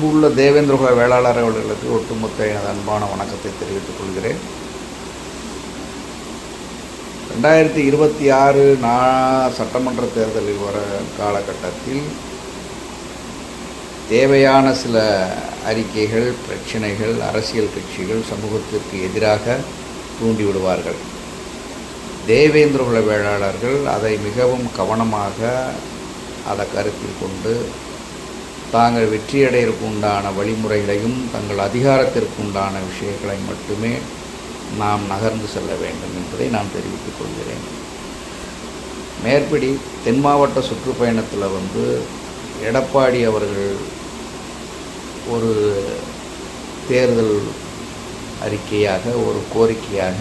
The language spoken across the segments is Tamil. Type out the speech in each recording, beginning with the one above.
அன்புள்ள தேவேந்திரகுல வேளாளர் அவர்களுக்கு ஒட்டுமொத்த எனது அன்பான வணக்கத்தை தெரிவித்துக் கொள்கிறேன். ரெண்டாயிரத்தி இருபத்தி ஆறு நா சட்டமன்ற தேர்தலில் வர காலகட்டத்தில் தேவையான சில அறிக்கைகள் பிரச்சனைகள் அரசியல் கட்சிகள் சமூகத்திற்கு எதிராக தூண்டிவிடுவார்கள். தேவேந்திரகுல வேளாளர்கள் அதை மிகவும் கவனமாக அதை கருத்தில் கொண்டு தாங்கள் வெற்றியடைவதற்கு உண்டான வழிமுறைகளையும் தங்கள் அதிகாரத்திற்கு உண்டான விஷயங்களை மட்டுமே நாம் நகர்ந்து செல்ல வேண்டும் என்பதை நான் தெரிவித்துக் கொள்கிறேன். மேற்படி தென் மாவட்ட சுற்றுப்பயணத்தில் வந்து எடப்பாடி அவர்கள் ஒரு தேர்தல் அறிக்கையாக ஒரு கோரிக்கையாக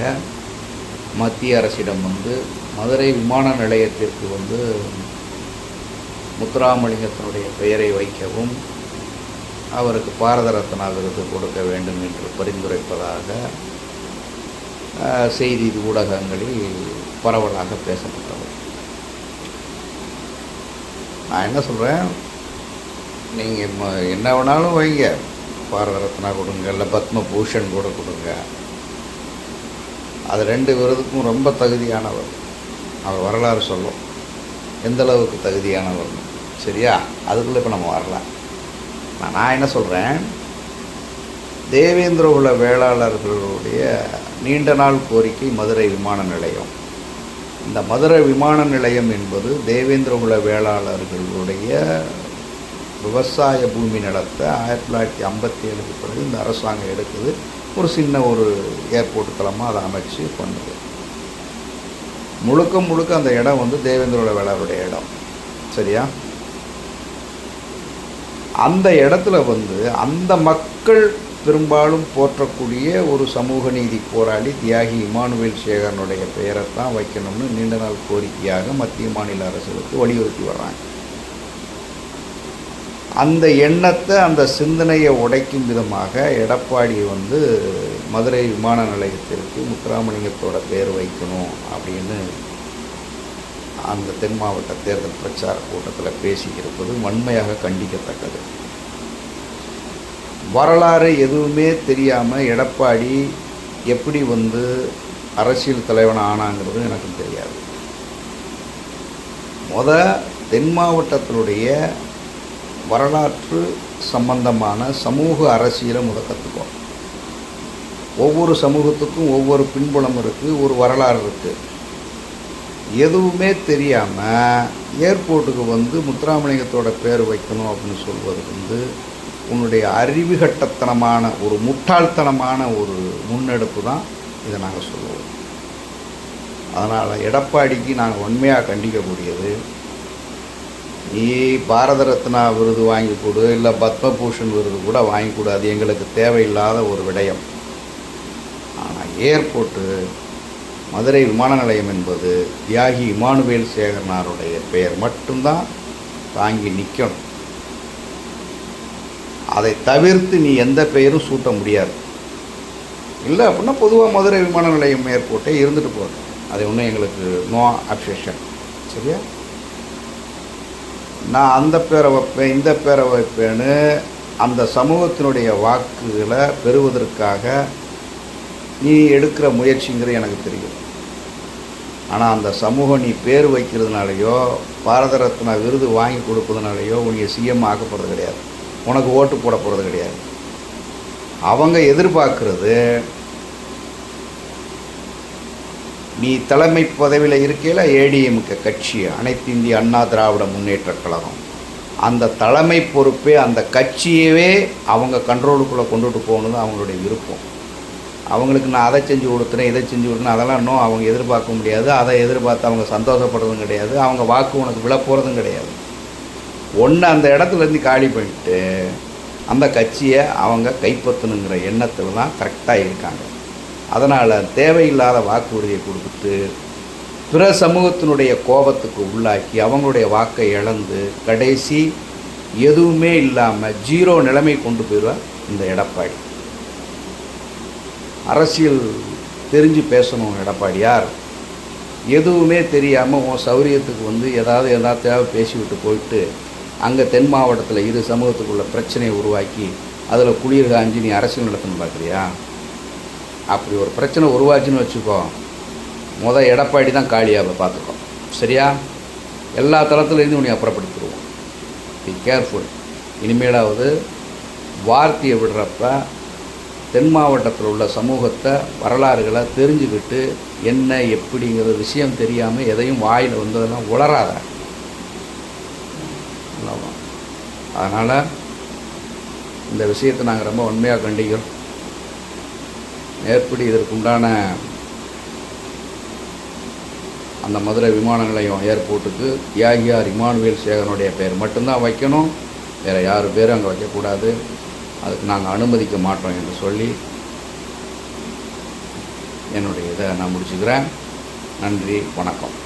மத்திய அரசிடம் வந்து மதுரை விமான நிலையத்திற்கு வந்து முத்துராமலிங்கத்தினுடைய பெயரை வைக்கவும் அவருக்கு பாரத ரத்னா விருது கொடுக்க வேண்டும் என்று பரிந்துரைப்பதாக செய்தி ஊடகங்களில் பரவலாக பேசப்பட்டது. நான் என்ன சொல்கிறேன் நீங்கள் என்ன வேணாலும் வைங்க. பாரத ரத்னா கொடுங்க இல்லை பத்மபூஷன் கூட கொடுங்க. அது ரெண்டு விருதுக்கும் ரொம்ப தகுதியானவர். அவர் வரலாறு சொல்லும். எந்த அளவுக்கு தகுதியானவர்? சரியா? அதுக்குள்ளே இப்போ நம்ம வரலாம். நான் என்ன சொல்கிறேன் தேவேந்திர உள்ள வேளாளர்களுடைய நீண்ட நாள் கோரிக்கை மதுரை விமான நிலையம். இந்த மதுரை விமான நிலையம் என்பது தேவேந்திர உள்ள வேளாளர்களுடைய விவசாய பூமி நிலத்தை ஆயிரத்தி தொள்ளாயிரத்தி ஐம்பத்தி ஏழுக்கு பிறகு இந்த அரசாங்கம் எடுக்குது ஒரு சின்ன ஒரு ஏர்போர்ட் தளமாக அதை அமைச்சு பண்ணுது. முழுக்க முழுக்க அந்த இடம் வந்து தேவேந்திரோட வேளாருடைய இடம். சரியா? அந்த இடத்துல வந்து அந்த மக்கள் பெரும்பாலும் போற்றக்கூடிய ஒரு சமூக நீதி போராளி தியாகி இமானுவேல் சேகரனுடைய பெயரை தான் வைக்கணும்னு நீண்ட நாள் கோரிக்கையாக மத்திய மாநில அரசுகளுக்கு வலியுறுத்தி வர்றாங்க. அந்த எண்ணத்தை அந்த சிந்தனையை உடைக்கும் விதமாக எடப்பாடி வந்து மதுரை விமான நிலையத்திற்கு முத்துராமலிங்கத்தோட பேர் வைக்கணும் அப்படின்னு அந்த தென் மாவட்ட தேர்தல் பிரச்சார கூட்டத்தில் பேசியிருப்பது வன்மையாக கண்டிக்கத்தக்கது. வரலாறு எதுவுமே தெரியாமல் எடப்பாடி எப்படி வந்து அரசியல் தலைவன் ஆனாங்கிறது எனக்கு தெரியாது. முத தென் மாவட்டத்தினுடைய வரலாற்று சம்பந்தமான சமூக அரசியலை முத கற்றுக்கோம் ஒவ்வொரு சமூகத்துக்கும் ஒவ்வொரு பின்புலம் இருக்குது ஒரு வரலாறு இருக்குது எதுவுமே தெரியாமல் ஏர்போர்ட்டுக்கு வந்து முத்துராமலிங்கத்தோட பேர் வைக்கணும் அப்படின்னு சொல்வது வந்து உன்னுடைய அறிவுகட்டத்தனமான ஒரு முட்டாள்தனமான ஒரு முன்னெடுப்பு தான் இதை நாங்கள் சொல்லுவோம். அதனால் எடப்பாடிக்கு நாங்கள் உண்மையாக கண்டிக்கக்கூடியது. நீ பாரத ரத்னா விருது வாங்கி கொடு இல்லை பத்மபூஷன் விருது கூட வாங்கி கொடு அது எங்களுக்கு தேவையில்லாத ஒரு விடயம். ஆனால் ஏர்போர்ட்டு மதுரை விமான நிலையம் என்பது தியாகி இமானுவேல் சேகரனாருடைய பெயர் மட்டும்தான் தாங்கி நிற்கணும் அதை தவிர்த்து நீ எந்த பெயரும் சூட்ட முடியாது. இல்லை அப்படின்னா பொதுவாக மதுரை விமான நிலையம் ஏர்போர்ட்டே இருந்துட்டு போகணும். அது ஒன்றும் எங்களுக்கு நோ அப்செஷன். சரியா? நான் அந்த பேரை வைப்பேன் இந்த பேரை வைப்பேன்னு அந்த சமூகத்தினுடைய வாக்குகளை பெறுவதற்காக நீ எடுக்கிற முயற்சிங்கிறது எனக்கு தெரியும். ஆனால் அந்த சமூகம் நீ பேர் வைக்கிறதுனாலையோ பாரத ரத்னா விருது வாங்கி கொடுப்பதுனாலையோ உன்னை சிஎம் ஆக்க போகிறது கிடையாது. உனக்கு ஓட்டு போட போகிறது கிடையாது. அவங்க எதிர்பார்க்கறது நீ தலைமை பதவியில் இருக்கையில் ஏடிஎம்கே கட்சி அனைத்து இந்திய அண்ணா திராவிட முன்னேற்ற கழகம். அந்த தலைமை பொறுப்பே அந்த கட்சியவே அவங்க கண்ட்ரோலுக்குள்ளே கொண்டுட்டு போகணுன்னு அவங்களுடைய விருப்பம். அவங்களுக்கு நான் அதை செஞ்சு கொடுத்துறேன் இதை செஞ்சு கொடுத்தேன் அதெல்லாம் இன்னும் அவங்க எதிர்பார்க்க முடியாது. அதை எதிர்பார்த்து அவங்க சந்தோஷப்படுறதும் கிடையாது. அவங்க வாக்கு உனக்கு விழ போகிறதும் கிடையாது. ஒன்று அந்த இடத்துலேருந்து காலி பண்ணிட்டு அந்த கட்சியை அவங்க கைப்பற்றணுங்கிற எண்ணத்தில் தான் கரெக்டாக இருக்காங்க. அதனால் தேவையில்லாத வாக்குறுதியை கொடுத்துட்டு பிற சமூகத்தினுடைய கோபத்துக்கு உள்ளாக்கி அவங்களுடைய வாக்கை இழந்து கடைசி எதுவுமே இல்லாமல் ஜீரோ நிலைமை கொண்டு போயிடுவார் இந்த எடப்பாடி. அரசியல் தெரிஞ்சு பேசணும் எடப்பாடியார். எதுவுமே தெரியாமல் உன் சௌரியத்துக்கு வந்து ஏதாவது எதாத்தையாவது பேசிவிட்டு போயிட்டு அங்கே தென் மாவட்டத்தில் இரு சமூகத்துக்குள்ள பிரச்சனையை உருவாக்கி அதில் குளிர் காஞ்சி நீ அரசியல் நடத்தணும் பார்க்குறியா? அப்படி ஒரு பிரச்சனை உருவாச்சுன்னு வச்சுக்கோ. முதல் எடப்பாடி தான் காலியாக பார்த்துக்கோ. சரியா? எல்லா தளத்துலேருந்து உன்னை அப்புறப்படுத்திடுவோம். பி கேர்ஃபுல் இனிமேலாவது வார்த்தையை விடுறப்ப தென் மாவட்டத்தில் உள்ள சமூகத்தை வரலாறுகளை தெரிஞ்சுக்கிட்டு என்ன எப்படிங்கிற விஷயம் தெரியாமல் எதையும் வாயில் வந்ததெல்லாம் உளராத அதனால் இந்த விஷயத்தை நாங்கள் ரொம்ப உண்மையாக கண்டிக்கிறோம். மேற்படி இதற்குண்டான அந்த மதுரை விமான நிலையம் ஏர்போர்ட்டுக்கு தியாகியார் இமானுவேல் சேகனுடைய பேர் மட்டும்தான் வைக்கணும். வேறு யார் பேரும் அங்கே வைக்கக்கூடாது. அதுக்கு நாங்கள் அனுமதிக்க மாட்டோம் என்று சொல்லி என்னுடைய இதை நான் முடிச்சுக்கிறேன். நன்றி வணக்கம்.